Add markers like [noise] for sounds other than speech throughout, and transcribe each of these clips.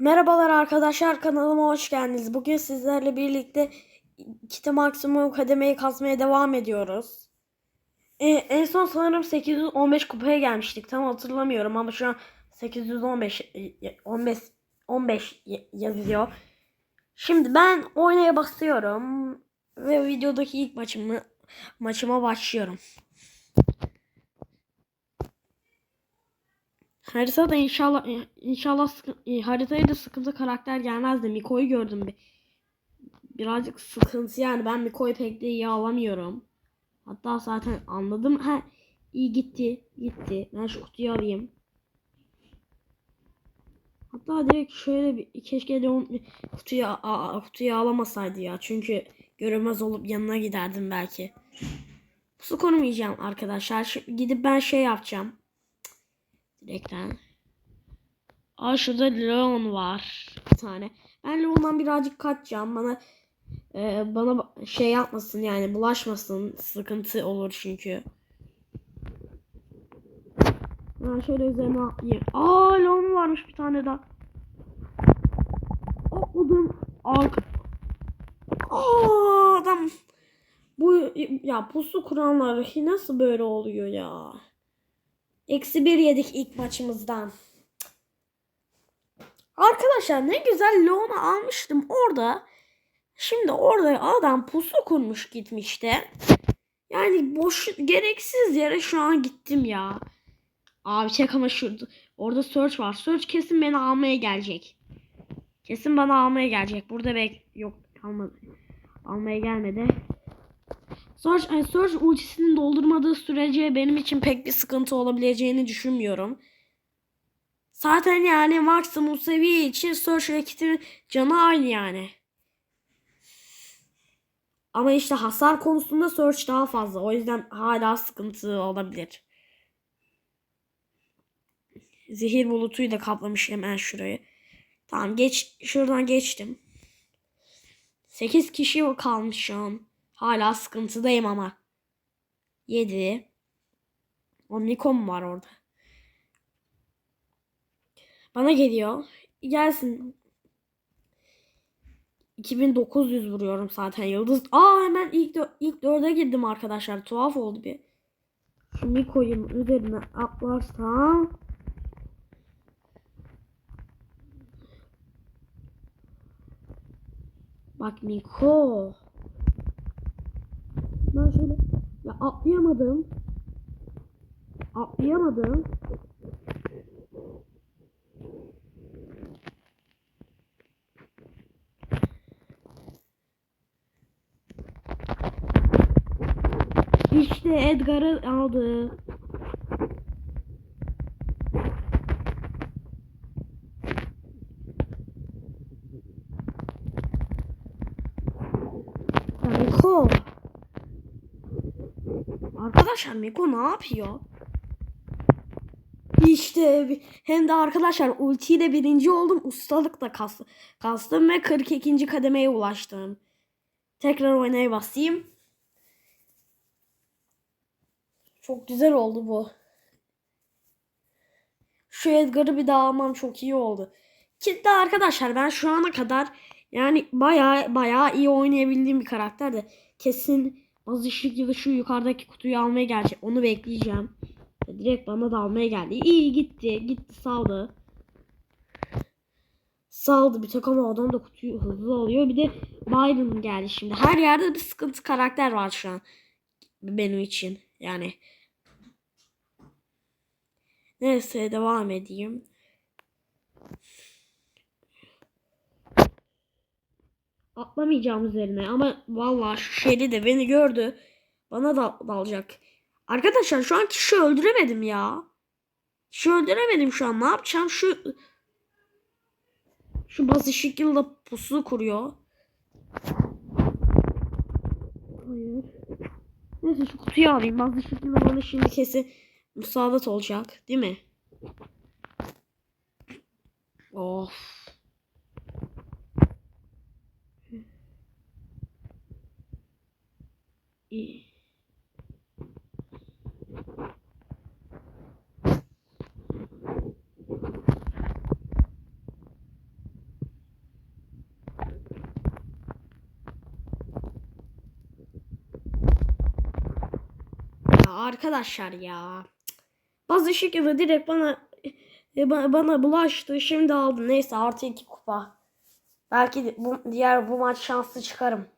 Merhabalar arkadaşlar kanalıma hoş geldiniz. Bugün sizlerle birlikte kiti maksimum kademeyi kazmaya devam ediyoruz. Ee, en son sanırım 815 kupaya gelmiştik. Tam hatırlamıyorum ama şu an 815 e, 15 15 y- yazıyor. Şimdi ben oynaya basıyorum ve videodaki ilk maçımı maçıma başlıyorum. Haritada inşallah inşallah sıkı- e, haritaya da sıkıntı karakter gelmez de Miko'yu gördüm bir. Birazcık sıkıntı yani ben Miko'yu pek de iyi alamıyorum. Hatta zaten anladım. Ha iyi gitti. Gitti. Ben şu kutuyu alayım. Hatta direkt şöyle bir keşke Leon kutuyu a- kutuyu alamasaydı ya. Çünkü görünmez olup yanına giderdim belki. Su korumayacağım arkadaşlar. Şimdi gidip ben şey yapacağım. Direkten. Aa şurada Leon var bir tane. Ben Leon'dan birazcık kaçacağım. Bana e, bana ba- şey yapmasın yani bulaşmasın. Sıkıntı olur çünkü. Ben şöyle üzerine atlayayım. Aa Leon varmış bir tane daha. Atladım. Arka. Aa adam. Bu ya pusu kuranlar nasıl böyle oluyor ya? Eksi bir yedik ilk maçımızdan. Arkadaşlar ne güzel Leon'u almıştım orada. Şimdi orada adam pusu kurmuş gitmişti. Yani boş gereksiz yere şu an gittim ya. Abi çek ama şurada. Orada Search var. Search kesin beni almaya gelecek. Kesin bana almaya gelecek. Burada bek yok kalmadı. Almaya gelmedi. Search, yani Search ultisini doldurmadığı sürece benim için pek bir sıkıntı olabileceğini düşünmüyorum. Zaten yani maksimum seviye için Search rakitin canı aynı yani. Ama işte hasar konusunda Search daha fazla. O yüzden hala sıkıntı olabilir. Zehir bulutuyu da kaplamış hemen şurayı. Tamam geç şuradan geçtim. 8 kişi kalmış şu an. Hala sıkıntıdayım ama. 7. Omnicom var orada. Bana geliyor. Gelsin. 2900 vuruyorum zaten yıldız. Aa hemen ilk ilk dörde girdim arkadaşlar. Tuhaf oldu bir. Şu Miko'yu üzerine atlarsam. Bak Miko. Atlayamadım. Atlayamadım. İşte Edgar'ı aldı. Ya Miko. Arkadaşlar Miko ne yapıyor? İşte hem de arkadaşlar ultiyle birinci oldum. Ustalık da kas, kastım ve 42. kademeye ulaştım. Tekrar oynaya basayım. Çok güzel oldu bu. Şu Edgar'ı bir daha almam çok iyi oldu. Ki de arkadaşlar ben şu ana kadar yani baya baya iyi oynayabildiğim bir karakter de kesin az ışık ya da şu yukarıdaki kutuyu almaya gelecek. Onu bekleyeceğim. Direkt bana da almaya geldi. İyi gitti. Gitti saldı. Saldı bir tek ama adam da kutuyu hızlı alıyor. Bir de Byron geldi şimdi. Her yerde bir sıkıntı karakter var şu an. Benim için. Yani. Neyse devam edeyim. Atlamayacağım üzerine ama vallahi şu şeyli de beni gördü. Bana da dalacak. Arkadaşlar şu an kişi öldüremedim ya. Kişi öldüremedim şu an. Ne yapacağım? Şu şu bazı şekilde pusu kuruyor. Hayır. Neyse şu kutuyu alayım. Bazı şekilde bana şimdi kesin musallat olacak. Değil mi? Of. arkadaşlar ya. Bazı şekilde direkt bana e, bana bulaştı. Şimdi aldı. Neyse artı iki kupa. Belki bu, diğer bu maç şanslı çıkarım.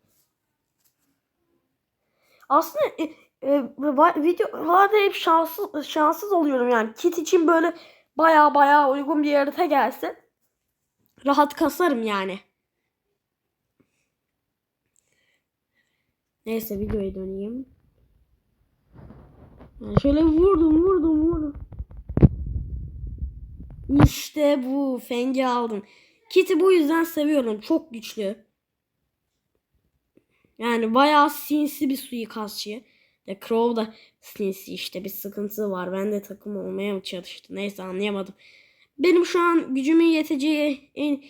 Aslında e, e, videolarda hep şanssız şanssız oluyorum yani. Kit için böyle baya baya uygun bir harita gelse rahat kasarım yani. Neyse videoya döneyim. Yani şöyle vurdum vurdum vurdum. İşte bu Fengi aldım. Kit'i bu yüzden seviyorum. Çok güçlü. Yani bayağı sinsi bir suikastçı. De Crow da sinsi işte bir sıkıntı var. Ben de takım olmaya mı çalıştı? Neyse anlayamadım. Benim şu an gücümün yeteceği en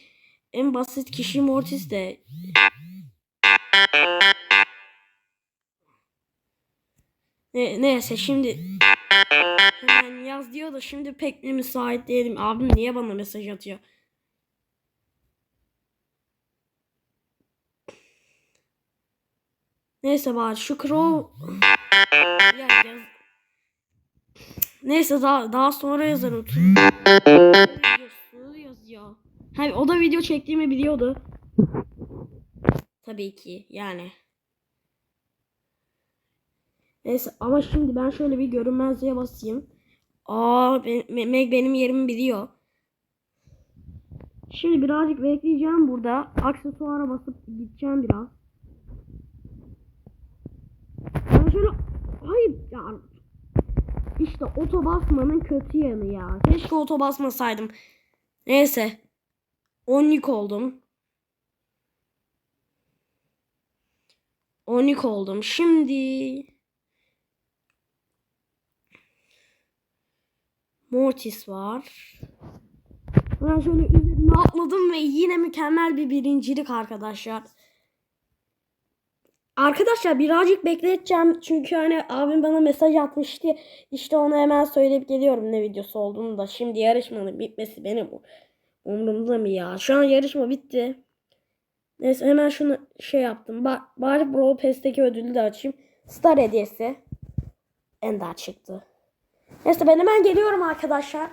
en basit kişi Mortis de. Ne, neyse şimdi hemen yaz diyor da şimdi pek de müsait değilim. Abim niye bana mesaj atıyor? Neyse bari şu Crow ya, yaz... Neyse daha daha sonra yazarım. Videosu yazıyor. Hayır o da video çektiğimi biliyordu. Tabii ki yani. Neyse ama şimdi ben şöyle bir görünmezliğe basayım. Aa Meg benim yerimi biliyor. Şimdi birazcık bekleyeceğim burada. Aksesuara basıp gideceğim biraz. Ben şöyle hayır ya işte oto basmanın kötü yanı ya. Keşke oto basmasaydım. Neyse. 10'lik oldum. 10'lik oldum. Şimdi Mortis var. Ben şöyle üzerine atladım ve yine mükemmel bir birincilik arkadaşlar. Arkadaşlar birazcık bekleteceğim çünkü hani abim bana mesaj atmıştı. İşte ona hemen söyleyip geliyorum ne videosu olduğunu da. Şimdi yarışmanın bitmesi benim umurumda mı ya? Şu an yarışma bitti. Neyse hemen şunu şey yaptım. Ba bari Brawl Pass'teki ödülü de açayım. Star hediyesi. Ender çıktı. Neyse ben hemen geliyorum arkadaşlar.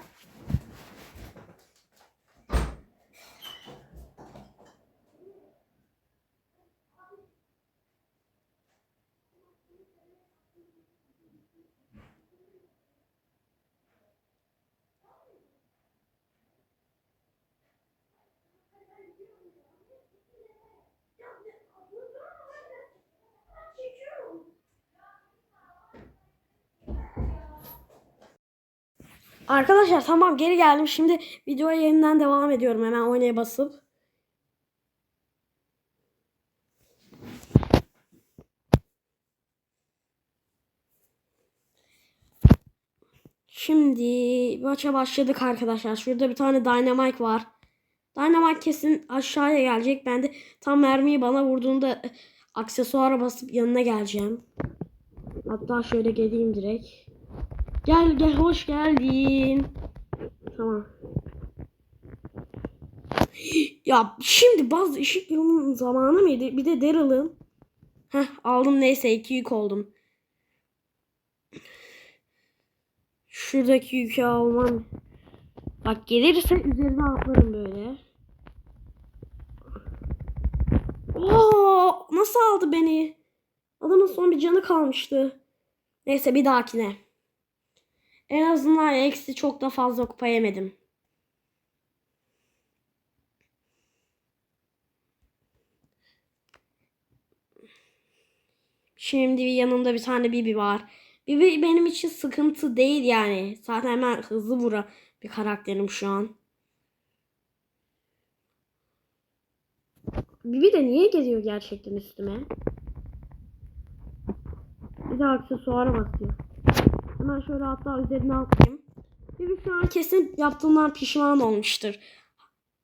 Arkadaşlar tamam geri geldim. Şimdi videoya yeniden devam ediyorum. Hemen oynaya basıp. Şimdi maça başladık arkadaşlar. Şurada bir tane Dynamite var. Dynamite kesin aşağıya gelecek. Ben de tam mermiyi bana vurduğunda e, aksesuara basıp yanına geleceğim. Hatta şöyle geleyim direkt. Gel gel hoş geldin. Tamam. Ya şimdi bazı ışık yılının zamanı mıydı? Bir de Daryl'ın. Heh aldım neyse iki yük oldum. Şuradaki yükü almam. Bak gelirse üzerine atlarım böyle. Oo, nasıl aldı beni? Adamın son bir canı kalmıştı. Neyse bir dahakine. En azından eksi çok da fazla kupa yemedim. Şimdi yanımda bir tane Bibi var. Bibi benim için sıkıntı değil yani. Zaten hemen hızlı vuran bir karakterim şu an. Bibi de niye geliyor gerçekten üstüme? Bir de aksesuara basıyor. Hemen şöyle hatta üzerine atayım. Bibi şu an kesin yaptığından pişman olmuştur.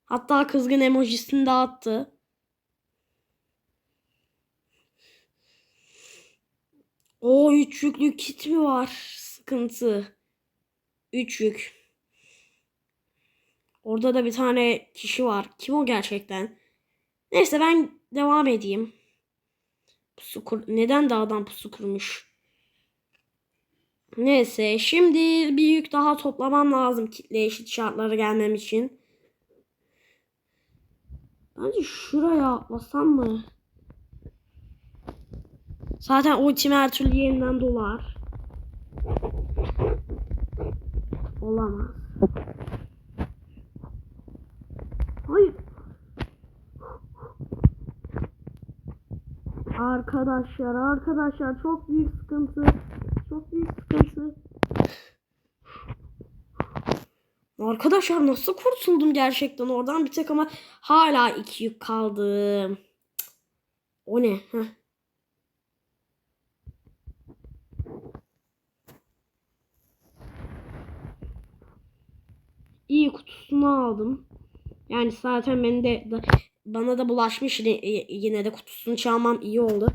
Hatta kızgın emojisini de attı. O üç yüklü kit mi var? Sıkıntı. Üç yük. Orada da bir tane kişi var. Kim o gerçekten? Neyse ben devam edeyim. Pusu kur Neden dağdan pusu kurmuş? Neyse şimdi bir yük daha toplamam lazım kitle eşit şartları gelmem için. Bence şuraya atlasam mı? Zaten ultim her türlü yeniden dolar. Olamaz. Hayır. Arkadaşlar arkadaşlar çok büyük sıkıntı. Çok büyük sıkıntı. Arkadaşlar nasıl kurtuldum gerçekten oradan bir tek ama hala iki yük kaldı. O ne? Heh. İyi kutusunu aldım. Yani zaten ben de, bana da bulaşmış yine de kutusunu çalmam iyi oldu.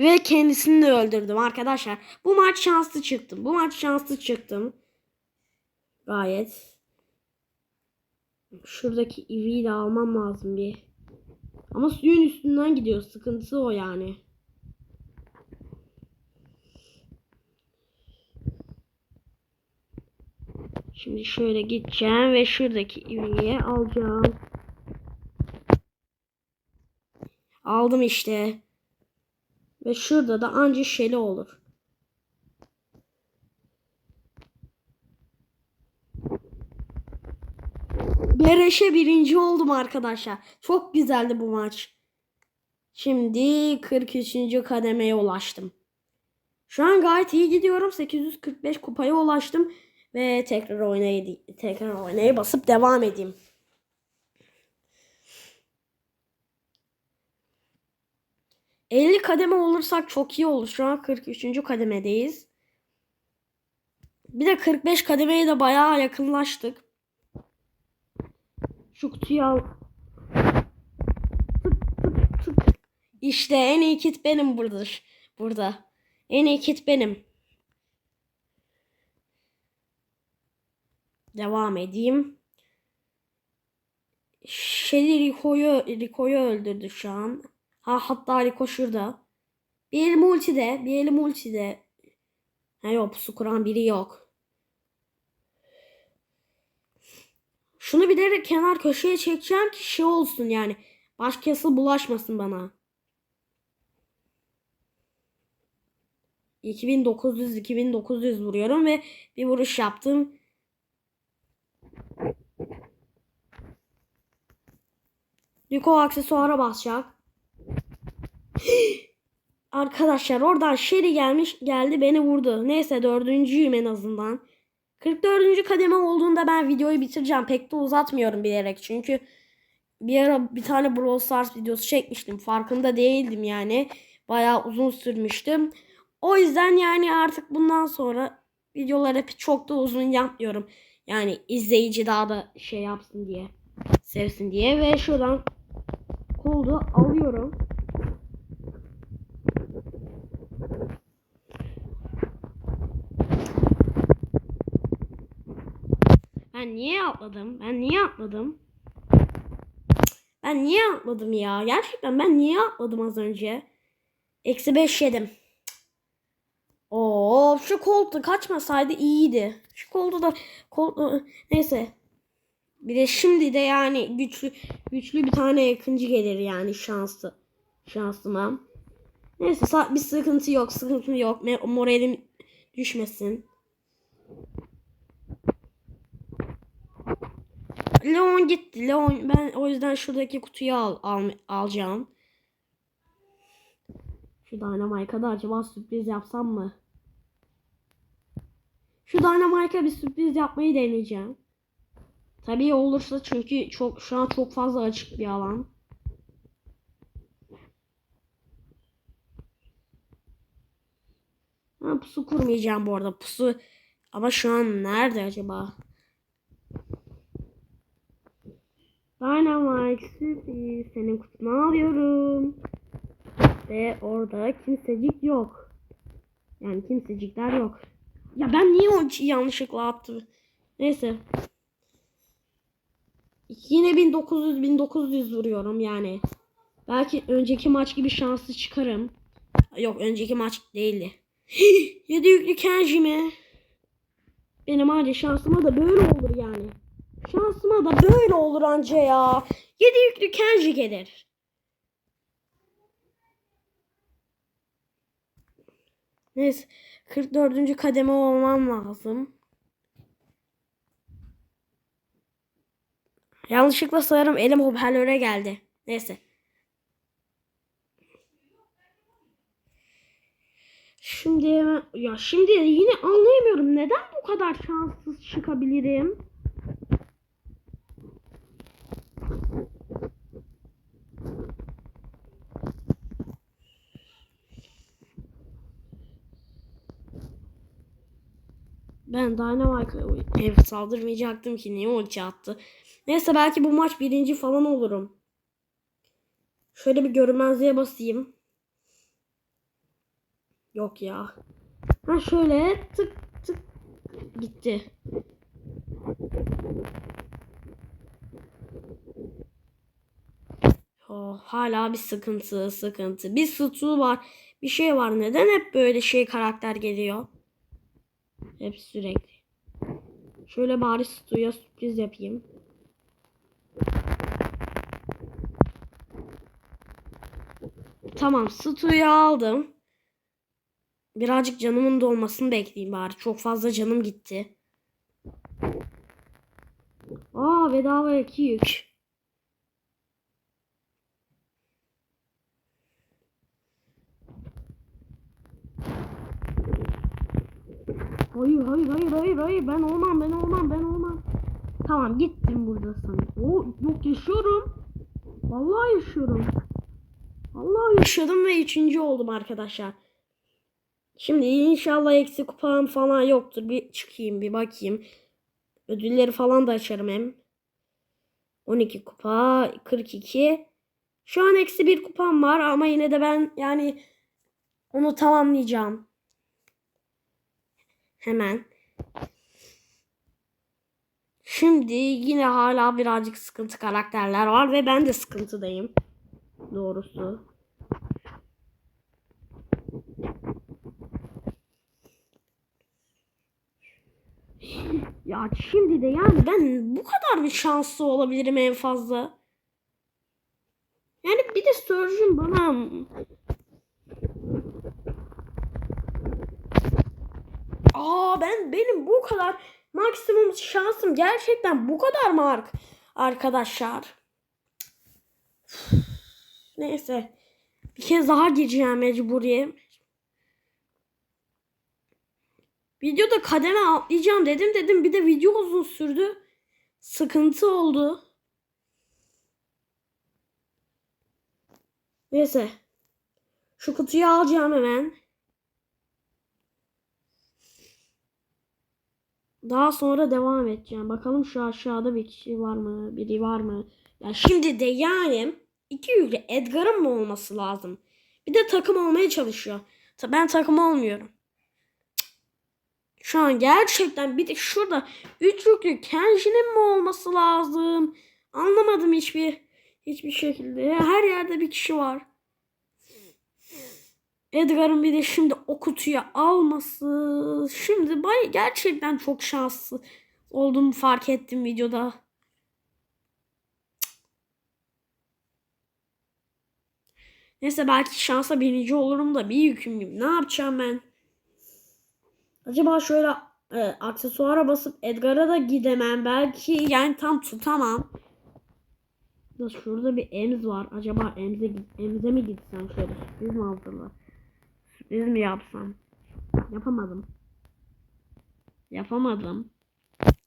Ve kendisini de öldürdüm arkadaşlar. Bu maç şanslı çıktım. Bu maç şanslı çıktım. Gayet. Şuradaki iviyi de almam lazım bir. Ama suyun üstünden gidiyor. Sıkıntısı o yani. Şimdi şöyle gideceğim ve şuradaki iviyi alacağım. Aldım işte. Ve şurada da anca şeli olur. Bereş'e birinci oldum arkadaşlar. Çok güzeldi bu maç. Şimdi 43. kademeye ulaştım. Şu an gayet iyi gidiyorum. 845 kupaya ulaştım ve tekrar oynaya tekrar oynaya basıp devam edeyim. ...50 kademe olursak çok iyi olur. Şu an 43. kademedeyiz. Bir de 45 kademeye de bayağı yakınlaştık. Şu kutuyu al. İşte en iyi kit benim burada. Burada. En iyi kit benim. Devam edeyim. Shelly Rico'yu Rico'yu öldürdü şu an. Ha hatta Rico şurada. Bir eli multide, bir eli multide. Ha yok pusu kuran biri yok. Şunu bir de kenar köşeye çekeceğim ki şey olsun yani. Başkası bulaşmasın bana. 2900 2900 vuruyorum ve bir vuruş yaptım. Rico aksesuara basacak. [gasps] Arkadaşlar oradan Sherry gelmiş geldi beni vurdu. Neyse dördüncüyüm en azından. 44. kademe olduğunda ben videoyu bitireceğim. Pek de uzatmıyorum bilerek. Çünkü bir ara bir tane Brawl Stars videosu çekmiştim. Farkında değildim yani. Bayağı uzun sürmüştüm. O yüzden yani artık bundan sonra videoları çok da uzun yapmıyorum. Yani izleyici daha da şey yapsın diye. Sevsin diye. Ve şuradan koldu alıyorum. Ben niye atladım? Ben niye atladım? Ben niye atladım ya? Gerçekten ben niye atladım az önce? Eksi 5 yedim. Oo, şu koltuğu kaçmasaydı iyiydi. Şu koltuğu da kol neyse. Bir de şimdi de yani güçlü güçlü bir tane yakıncı gelir yani şanslı. Şanslıma. Neyse bir sıkıntı yok, sıkıntı yok. Moralim düşmesin. Leon gitti. Leon ben o yüzden şuradaki kutuyu al, al alacağım. Şu Dynamite'a da acaba sürpriz yapsam mı? Şu Dynamite'a bir sürpriz yapmayı deneyeceğim. Tabii olursa çünkü çok şu an çok fazla açık bir alan. Ha, pusu kurmayacağım bu arada. Pusu ama şu an nerede acaba? Dynamite sürpriz. Senin kutunu alıyorum. Ve orada kimsecik yok. Yani kimsecikler yok. Ya ben niye o yanlışlıkla attım? Neyse. Yine 1900 1900 vuruyorum yani. Belki önceki maç gibi şanslı çıkarım. Yok önceki maç değildi. 7 yüklü Kenji mi? Benim hadi şansıma da böyle olur yani. Şansıma da böyle olur anca ya. 7 yüklü Kenji gelir. Neyse 44. kademe olmam lazım. Yanlışlıkla sanırım elim hoparlöre geldi. Neyse. Şimdi ya şimdi yine anlayamıyorum neden bu kadar şanssız çıkabilirim? Ben Dynamite'a ev saldırmayacaktım ki niye ulti attı. Neyse belki bu maç birinci falan olurum. Şöyle bir görünmezliğe basayım. Yok ya. Ha şöyle tık tık gitti. Oh, hala bir sıkıntı sıkıntı. Bir sütu var. Bir şey var. Neden hep böyle şey karakter geliyor? Hep sürekli. Şöyle bari Stu'ya sürpriz yapayım. Tamam Stu'yu aldım. Birazcık canımın dolmasını bekleyeyim bari. Çok fazla canım gitti. Aa bedava iki yük. Hayır hayır hayır hayır hayır ben olmam ben olmam ben olmam. Tamam gittim burada sana. Oo yok yaşıyorum. Vallahi yaşıyorum. Vallahi yaşadım ve üçüncü oldum arkadaşlar. Şimdi inşallah eksi kupam falan yoktur. Bir çıkayım bir bakayım. Ödülleri falan da açarım hem. 12 kupa 42. Şu an eksi bir kupam var ama yine de ben yani onu tamamlayacağım. Hemen. Şimdi yine hala birazcık sıkıntı karakterler var ve ben de sıkıntıdayım. Doğrusu. Ya şimdi de yani ben bu kadar bir şanslı olabilirim en fazla. Yani bir de Surgeon bana Aa ben benim bu kadar maksimum şansım gerçekten bu kadar mı ark arkadaşlar? Neyse. Bir kez daha gireceğim mecburiye. Videoda kademe atlayacağım dedim dedim bir de video uzun sürdü. Sıkıntı oldu. Neyse. Şu kutuyu alacağım hemen. Daha sonra devam edeceğim. Bakalım şu aşağıda bir kişi var mı? Biri var mı? Ya şimdi de yani iki yüklü Edgar'ın mı olması lazım? Bir de takım olmaya çalışıyor. Ben takım olmuyorum. Şu an gerçekten bir de şurada üç yüklü Kenji'nin mi olması lazım? Anlamadım hiçbir hiçbir şekilde. Her yerde bir kişi var. Edgar'ın bir de şimdi o kutuyu alması. Şimdi bay gerçekten çok şanslı olduğumu fark ettim videoda. Neyse belki şansa birinci olurum da bir yükümlüyüm. Ne yapacağım ben? Acaba şöyle e, aksesuara basıp Edgar'a da gidemem. Belki yani tam tutamam. Da şurada bir Ems var. Acaba Ems'e, Ems'e mi gitsem şöyle sürpriz mi aldılar? Sürpriz mi yapsam? Yapamadım. Yapamadım.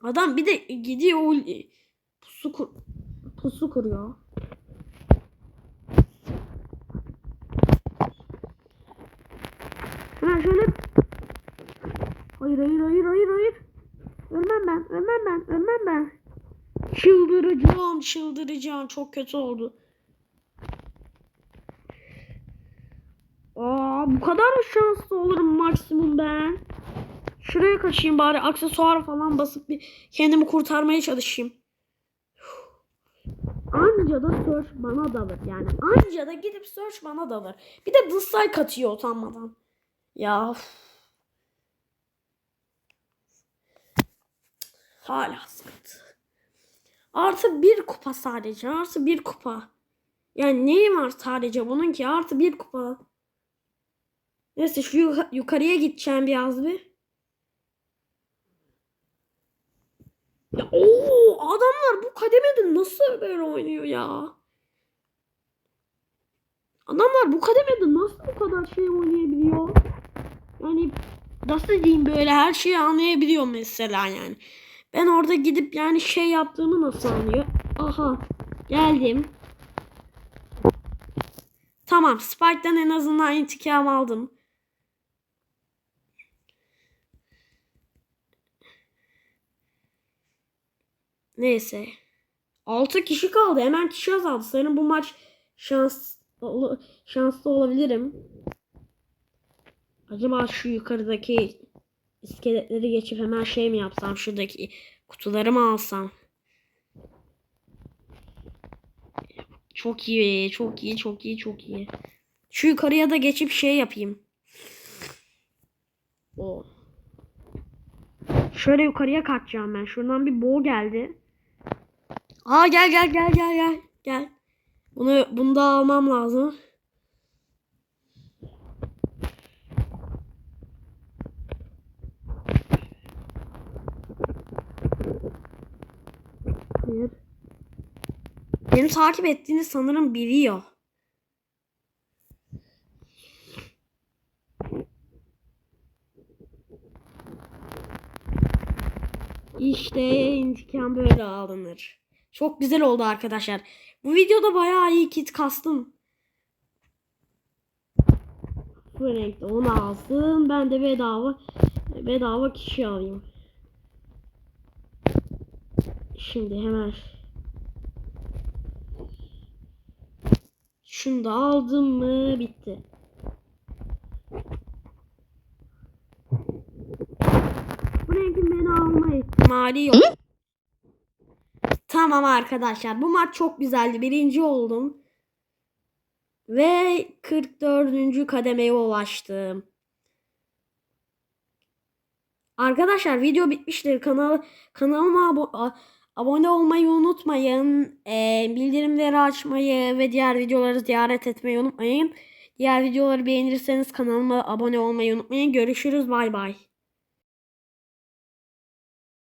Adam bir de gidiyor o pusu, kur, pusu kuruyor. Hemen şöyle Hayır hayır hayır hayır hayır. Ölmem ben ölmem ben ölmem ben. Çıldıracağım çıldıracağım çok kötü oldu. Aa bu kadar mı şanslı olurum maksimum ben? Şuraya kaçayım bari aksesuar falan basıp bir kendimi kurtarmaya çalışayım. Anca da search bana dalır. Yani anca da gidip search bana dalır. Bir de dislike atıyor utanmadan. Ya. üf. Hala sıkıntı. Artı bir kupa sadece. Artı bir kupa. Yani neyi var sadece bunun ki? Artı bir kupa. Neyse şu yuka- yukarıya gideceğim biraz bir. Ya ooo adamlar bu kademede nasıl böyle oynuyor ya? Adamlar bu kademede nasıl bu kadar şey oynayabiliyor? Yani nasıl diyeyim böyle her şeyi anlayabiliyor mesela yani. Ben orada gidip yani şey yaptığımı nasıl anlıyor? Aha geldim. Tamam Spike'den en azından intikam aldım. Neyse. 6 kişi kaldı. Hemen kişi azaldı. Sanırım bu maç şans şanslı olabilirim. Acaba şu yukarıdaki iskeletleri geçip hemen şey mi yapsam? Şuradaki kutuları mı alsam? Çok iyi, çok iyi, çok iyi, çok iyi. Şu yukarıya da geçip şey yapayım. O. Şöyle yukarıya kaçacağım ben. Şuradan bir boğ geldi. Aa gel gel gel gel gel. Gel. Bunu bunu da almam lazım. Hayır. Beni takip ettiğini sanırım biliyor. İşte intikam böyle alınır. Çok güzel oldu arkadaşlar. Bu videoda bayağı iyi kit kastım. Bu renkte onu alsın. Ben de bedava bedava kişi alayım. Şimdi hemen şunu da aldım mı bitti. Bu renkin beni alma ihtimali yok. Tamam arkadaşlar bu maç çok güzeldi. Birinci oldum. Ve 44. kademeye ulaştım. Arkadaşlar video bitmiştir. Kanal kanalıma abo- abone olmayı unutmayın. Ee, bildirimleri açmayı ve diğer videoları ziyaret etmeyi unutmayın. Diğer videoları beğenirseniz kanalıma abone olmayı unutmayın. Görüşürüz. Bay bay.